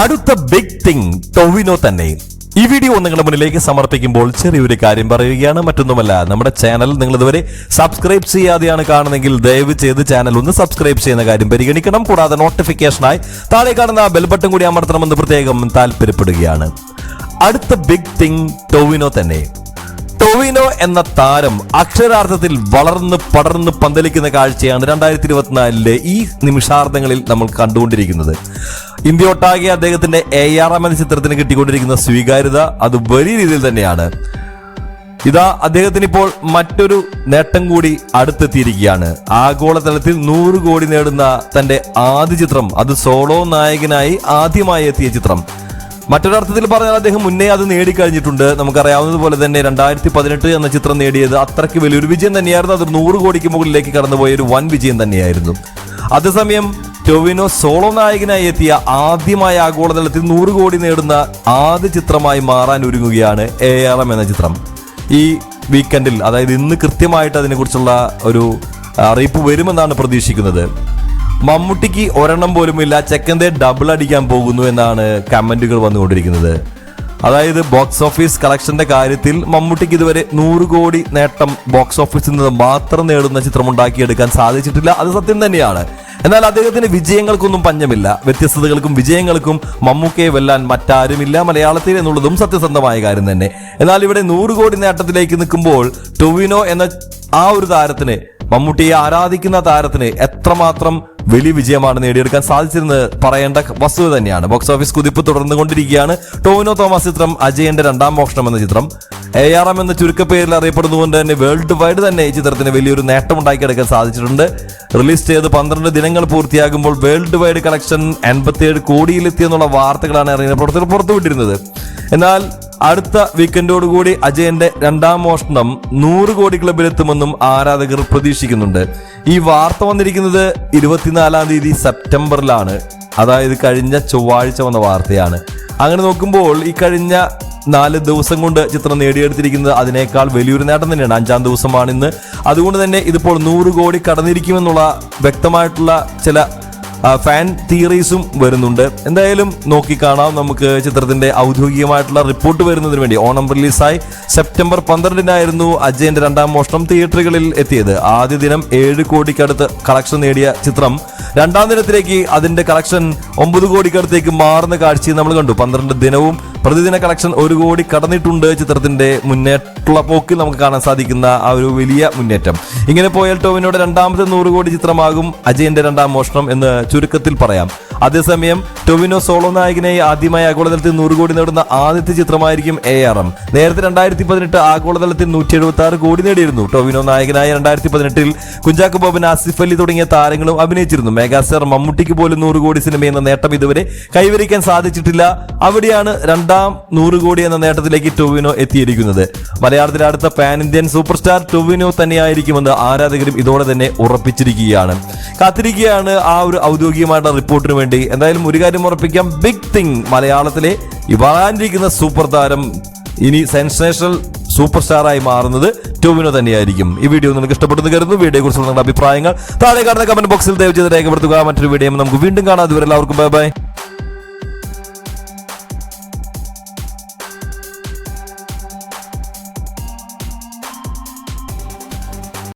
അടുത്ത big thing Tovino തന്നെ. ഈ വീഡിയോ നിങ്ങളുടെ മുന്നിലേക്ക് സമർപ്പിക്കുമ്പോൾ ചെറിയൊരു കാര്യം പറയുകയാണ് മറ്റൊന്നുമല്ല നമ്മുടെ ചാനൽ നിങ്ങൾ ഇതുവരെ സബ്സ്ക്രൈബ് ചെയ്യാതെയാണ് കാണുന്നെങ്കിൽ ദയവ് ചെയ്ത് ചാനൽ ഒന്ന് സബ്സ്ക്രൈബ് ചെയ്യുന്ന കാര്യം പരിഗണിക്കണം. കൂടാതെ നോട്ടിഫിക്കേഷനായി താഴെ കാണുന്ന ബെൽ ബട്ടൺ കൂടി അമർത്തണമെന്ന് പ്രത്യേകം താല്പര്യപ്പെടുകയാണ്. അടുത്ത ബിഗ് തിങ് ടൊവിനോ തന്നെ. ടൊവിനോ എന്ന താരം അക്ഷരാർത്ഥത്തിൽ വളർന്ന് പടർന്ന് പന്തലിക്കുന്ന കാഴ്ചയാണ് രണ്ടായിരത്തി ഇരുപത്തിനാലിലെ ഈ നിമിഷാർത്ഥങ്ങളിൽ നമ്മൾ കണ്ടുകൊണ്ടിരിക്കുന്നത്. ഇന്ത്യ ഒട്ടാകെ അദ്ദേഹത്തിന്റെ എ ആർ എം എന്ന ചിത്രത്തിന് കിട്ടിക്കൊണ്ടിരിക്കുന്ന സ്വീകാര്യത അത് വലിയ രീതിയിൽ തന്നെയാണ്. ഇതാ അദ്ദേഹത്തിന് ഇപ്പോൾ മറ്റൊരു നേട്ടം കൂടി അടുത്തെത്തിയിരിക്കുകയാണ്. ആഗോളതലത്തിൽ നൂറ് കോടി നേടുന്ന തന്റെ ആദ്യ ചിത്രം അത് സോളോ നായകനായി ആദ്യമായി എത്തിയ ചിത്രം. മറ്റൊരർത്ഥത്തിൽ പറഞ്ഞാൽ അദ്ദേഹം മുന്നേ അത് നേടിക്കഴിഞ്ഞിട്ടുണ്ട്. നമുക്കറിയാവുന്നതുപോലെ തന്നെ രണ്ടായിരത്തി പതിനെട്ട് എന്ന ചിത്രം നേടിയത് അത്രയ്ക്ക് വലിയൊരു വിജയം തന്നെയായിരുന്നു. അത് നൂറ് കോടിക്ക് മുകളിലേക്ക് കടന്നുപോയ ഒരു വൻ വിജയം തന്നെയായിരുന്നു. അതേസമയം ടൊവിനോ സോളോ നായകനായി എത്തിയ ആദ്യമായ ആഗോളതലത്തിൽ നൂറ് കോടി നേടുന്ന ആദ്യ ചിത്രമായി മാറാൻ ഒരുങ്ങുകയാണ് എ ആർ എം എന്ന ചിത്രം. ഈ വീക്കെൻഡിൽ അതായത് ഇന്ന് കൃത്യമായിട്ട് അതിനെക്കുറിച്ചുള്ള ഒരു അറിയിപ്പ് വരുമെന്നാണ് പ്രതീക്ഷിക്കുന്നത്. മമ്മൂട്ടിക്ക് ഒരെണ്ണം പോലുമില്ല ചെക്കന്റെ ഡബിൾ അടിക്കാൻ പോകുന്നു എന്നാണ് കമന്റുകൾ വന്നുകൊണ്ടിരിക്കുന്നത്. അതായത് ബോക്സ് ഓഫീസ് കളക്ഷന്റെ കാര്യത്തിൽ മമ്മൂട്ടിക്ക് ഇതുവരെ നൂറ് കോടി നേട്ടം ബോക്സ് ഓഫീസിൽ നിന്ന് മാത്രം നേടുന്ന ചിത്രം ഉണ്ടാക്കിയെടുക്കാൻ സാധിച്ചിട്ടില്ല. അത് സത്യം തന്നെയാണ്. എന്നാൽ അദ്ദേഹത്തിന് വിജയങ്ങൾക്കൊന്നും പഞ്ഞമില്ല. വ്യത്യസ്തതകൾക്കും വിജയങ്ങൾക്കും മമ്മൂക്കയെ വെല്ലാൻ മറ്റാരുമില്ല മലയാളത്തിൽ എന്നുള്ളതും സത്യസന്ധമായ കാര്യം തന്നെ. എന്നാൽ ഇവിടെ നൂറ് കോടി നേട്ടത്തിലേക്ക് നിൽക്കുമ്പോൾ ടൊവിനോ എന്ന ആ ഒരു താരത്തിന് മമ്മൂട്ടിയെ ആരാധിക്കുന്ന താരത്തിന് എത്രമാത്രം വലിയ വിജയമാണ് നേടിയെടുക്കാൻ സാധിച്ചിരുന്നത് പറയേണ്ട വസ്തുത തന്നെയാണ്. ബോക്സ് ഓഫീസ് കുതിപ്പ് തുടർന്നുകൊണ്ടിരിക്കുകയാണ്. ടോവിനോ തോമസ് ചിത്രം അജയന്റെ രണ്ടാം മോഷണം എന്ന ചിത്രം. എ ആർ എം എന്ന ചുരുക്കപ്പേരിൽ അറിയപ്പെടുന്നതുകൊണ്ട് തന്നെ വേൾഡ് വൈഡ് തന്നെ ഈ ചിത്രത്തിന് വലിയൊരു നേട്ടം ഉണ്ടാക്കിയെടുക്കാൻ സാധിച്ചിട്ടുണ്ട്. റിലീസ് ചെയ്ത് പന്ത്രണ്ട് ദിനങ്ങൾ പൂർത്തിയാകുമ്പോൾ വേൾഡ് വൈഡ് കളക്ഷൻ എൺപത്തിയേഴ് കോടിയിലെത്തി എന്നുള്ള വാർത്തകളാണ് അറിയുന്ന പ്രവർത്തകർ പുറത്തുവിട്ടിരുന്നത്. എന്നാൽ അടുത്ത വീക്കെൻഡോടുകൂടി അജയന്റെ രണ്ടാം മോഷണം നൂറ് കോടി ക്ലബിലെത്തുമെന്നും ആരാധകർ പ്രതീക്ഷിക്കുന്നുണ്ട്. ഈ വാർത്ത വന്നിരിക്കുന്നത് ഇരുപത്തിനാലാം തീയതി സെപ്റ്റംബറിലാണ്. അതായത് കഴിഞ്ഞ ചൊവ്വാഴ്ച വന്ന വാർത്തയാണ്. അങ്ങനെ നോക്കുമ്പോൾ ഈ കഴിഞ്ഞ നാല് ദിവസം കൊണ്ട് ചിത്രം നേടിയെടുത്തിരിക്കുന്നത് അതിനേക്കാൾ വലിയൊരു നേട്ടം തന്നെയാണ്. അഞ്ചാം ദിവസമാണ് ഇന്ന്. അതുകൊണ്ട് തന്നെ ഇതിപ്പോൾ നൂറ് കോടി കടന്നിരിക്കുമെന്നുള്ള വ്യക്തമായിട്ടുള്ള ചില ഫാൻ തിയറീസും വരുന്നുണ്ട്. എന്തായാലും നോക്കിക്കാണാം നമുക്ക് ചിത്രത്തിന്റെ ഔദ്യോഗികമായിട്ടുള്ള റിപ്പോർട്ട് വരുന്നതിന് വേണ്ടി. ഓണം റിലീസായി സെപ്റ്റംബർ പന്ത്രണ്ടിനായിരുന്നു അജയന്റെ രണ്ടാം മോഷണം തിയേറ്ററുകളിൽ എത്തിയത്. ആദ്യ ദിനം ഏഴ് കോടിക്കടുത്ത് കളക്ഷൻ നേടിയ ചിത്രം. രണ്ടാം ദിനത്തിലേക്ക് അതിന്റെ കളക്ഷൻ ഒമ്പത് കോടിക്കടുത്തേക്ക് മാറുന്ന കാഴ്ചയും നമ്മൾ കണ്ടു. പന്ത്രണ്ട് ദിനവും പ്രതിദിന കളക്ഷൻ ഒരു കോടി കടന്നിട്ടുണ്ട് ചിത്രത്തിന്റെ മുന്നേറ്റുള്ള പോക്കിൽ നമുക്ക് കാണാൻ സാധിക്കുന്ന ആ ഒരു വലിയ മുന്നേറ്റം. ഇങ്ങനെ പോയാൽ ടോവിനോട് രണ്ടാമത്തെ നൂറ് കോടി ചിത്രമാകും അജയന്റെ രണ്ടാം മോഷണം എന്ന് ചുരുക്കത്തിൽ പറയാം. അതേസമയം ടൊവിനോ സോളോ നായകനെ ആദ്യമായി ആഗോളതലത്തിൽ നൂറ് കോടി നേടുന്ന ആദ്യത്തെ ചിത്രമായിരിക്കും എ ആർ എം നേരത്തെ രണ്ടായിരത്തി പതിനെട്ട് ആഗോളതലത്തിൽ നൂറ്റി എഴുപത്തി ആറ് കോടി നേടിയിരുന്നു. ടൊവിനോ നായകനായ രണ്ടായിരത്തി പതിനെട്ടിൽ കുഞ്ചാക്കോ ബോബൻ ആസിഫ് അലി തുടങ്ങിയ താരങ്ങളും അഭിനയിച്ചിരുന്നു. മെഗാസ്റ്റാർ മമ്മൂട്ടിക്ക് പോലും നൂറ് കോടി സിനിമ എന്ന നേട്ടം ഇതുവരെ കൈവരിക്കാൻ സാധിച്ചിട്ടില്ല. അവിടെയാണ് രണ്ടാം നൂറ് കോടി എന്ന നേട്ടത്തിലേക്ക് ടൊവിനോ എത്തിയിരിക്കുന്നത്. മലയാളത്തിലെ അടുത്ത pan Indian super star Tovino തന്നെയായിരിക്കുമെന്ന് ആരാധകരും ഇതോടെ തന്നെ ഉറപ്പിച്ചിരിക്കുകയാണ്. കാത്തിരിക്കുകയാണ് ആ ഒരു ഔദ്യോഗികമായിട്ടുള്ള റിപ്പോർട്ടിന് എന്തായാലും ഒരു കാര്യം ഉറപ്പിക്കാം. ബിഗ് തിങ് മലയാളത്തിലെ ഈ വരാനിരിക്കുന്ന സൂപ്പർ താരം ഇനി സെൻസേഷണൽ സൂപ്പർ സ്റ്റാറായി മാറുന്നത് ടോവിനോ തന്നെയായിരിക്കും. ഈ വീഡിയോ നിങ്ങൾക്ക് ഇഷ്ടപ്പെടുന്നു കരുതുന്നു. വീഡിയോ കുറിച്ചുള്ള നിങ്ങളുടെ അഭിപ്രായങ്ങൾ താഴെ കാണുന്ന കമന്റ് ബോക്സിൽ ദയവ് ചെയ്ത് രേഖപ്പെടുത്തുക. മറ്റൊരു വീഡിയോ നമുക്ക് വീണ്ടും കാണാം. അതുവരെ എല്ലാവർക്കും ബൈ ബൈ